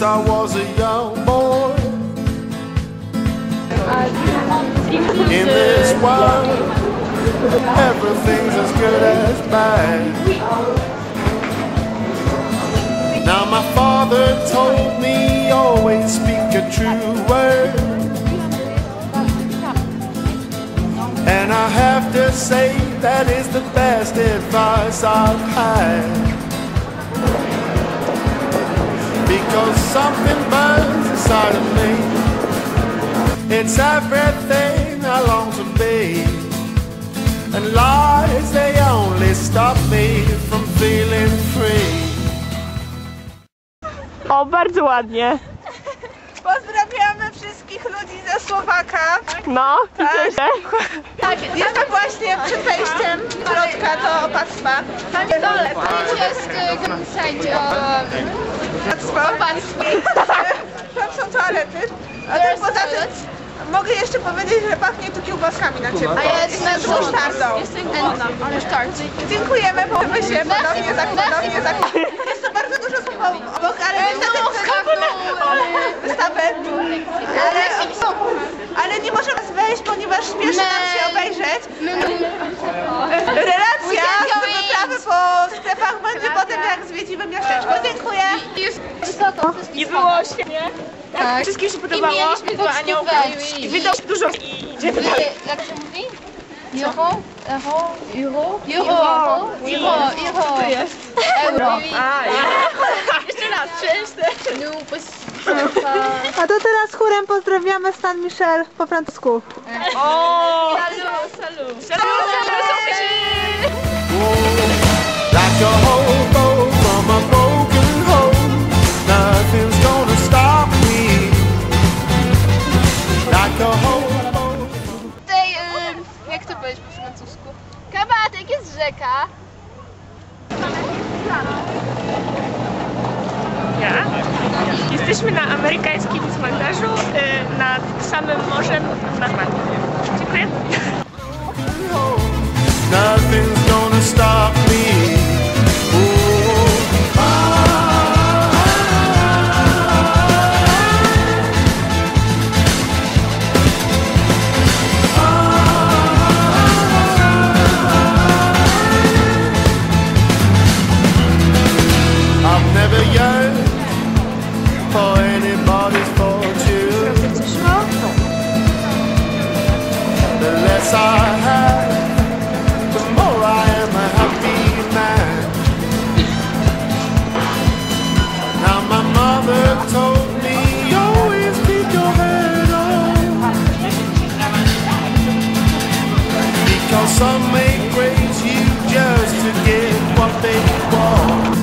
since I was a young boy. In this world, everything's as good as bad. Now my father told me always speak a true word. And I have to say that is the best advice I've had. Because something burns inside of me. It's everything I long to be. And lies, they only stop me from feeling free. O, bardzo ładnie. Słowaka. No, widzicie? Tak, jestem właśnie przed wejściem do środka do opactwa. Tam dole, jest side Opactwo. Tam są toalety. A tak poza tym mogę jeszcze powiedzieć, że pachnie tu kiełbaskami na ciepło. A ja jestem z musztardą. Dziękujemy, bo my się podobnie za podobnie obok, ale nie za tym wystawę. Ale, ale nie możemy wejść, ponieważ śpieszy nam się obejrzeć. Relacja z wyprawy po sklepach będzie potem jak zwiedzimy miasteczko. Dziękuję. I było świetnie. Tak. Wszystkim się I podobało. mieliśmy Była po aniołka. wejść. I wydał dużo i idziemy dalej. Jak się mówi? Euro? Euro? Euro? Euro? Euro? Euro? Co to jest? Euro. A, Jeszcze raz, cztery. No, pues... A to teraz chórem pozdrawiamy Stan Michel po francusku. O! Salut, salut. Salut, Like a hobo from a broken home, nothing's gonna stop me. Like a hobo. Tutaj, ym, jak to powiedzieć po francusku? Kabatek jest rzeka. Ja? Jesteśmy na amerykańskim cmentarzu y, nad samym morzem w Normandii. Dziękuję. Some may praise you just to get what they want.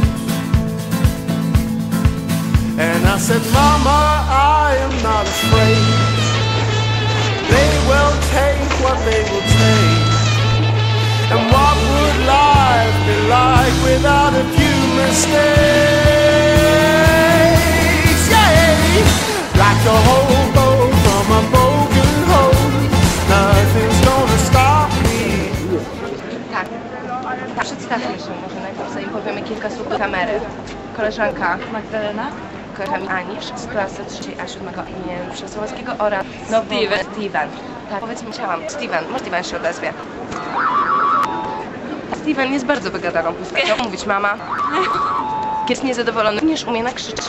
And I said, Mama, I am not afraid. They will take what they will take. And what would life be like without a Koleżanka Magdalena, koleżanka Anisz z klasy 3 a 7 imienia Przesłowskiego oraz Steven. Steven. Tak, powiedzmy chciałam. Steven, może Steven się odezwie. Steven jest bardzo wygadaną postacią. Mówić mama. Jest niezadowolony, również umie nakrzyczeć.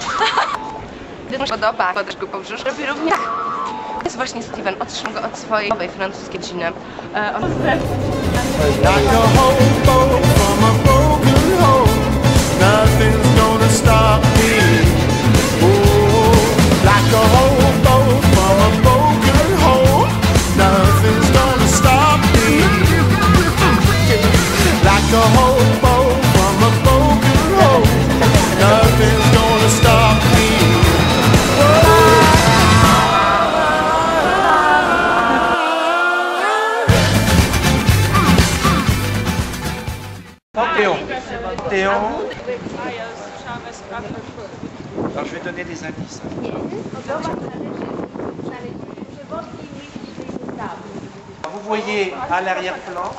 Gdy mu się podoba, podasz go po brzuchu, robi również. Jest właśnie Steven, otrzymał go od swojej nowej francuskiej rodziny. E, on Alors je vais donner des indices. Vous voyez à l'arrière-plan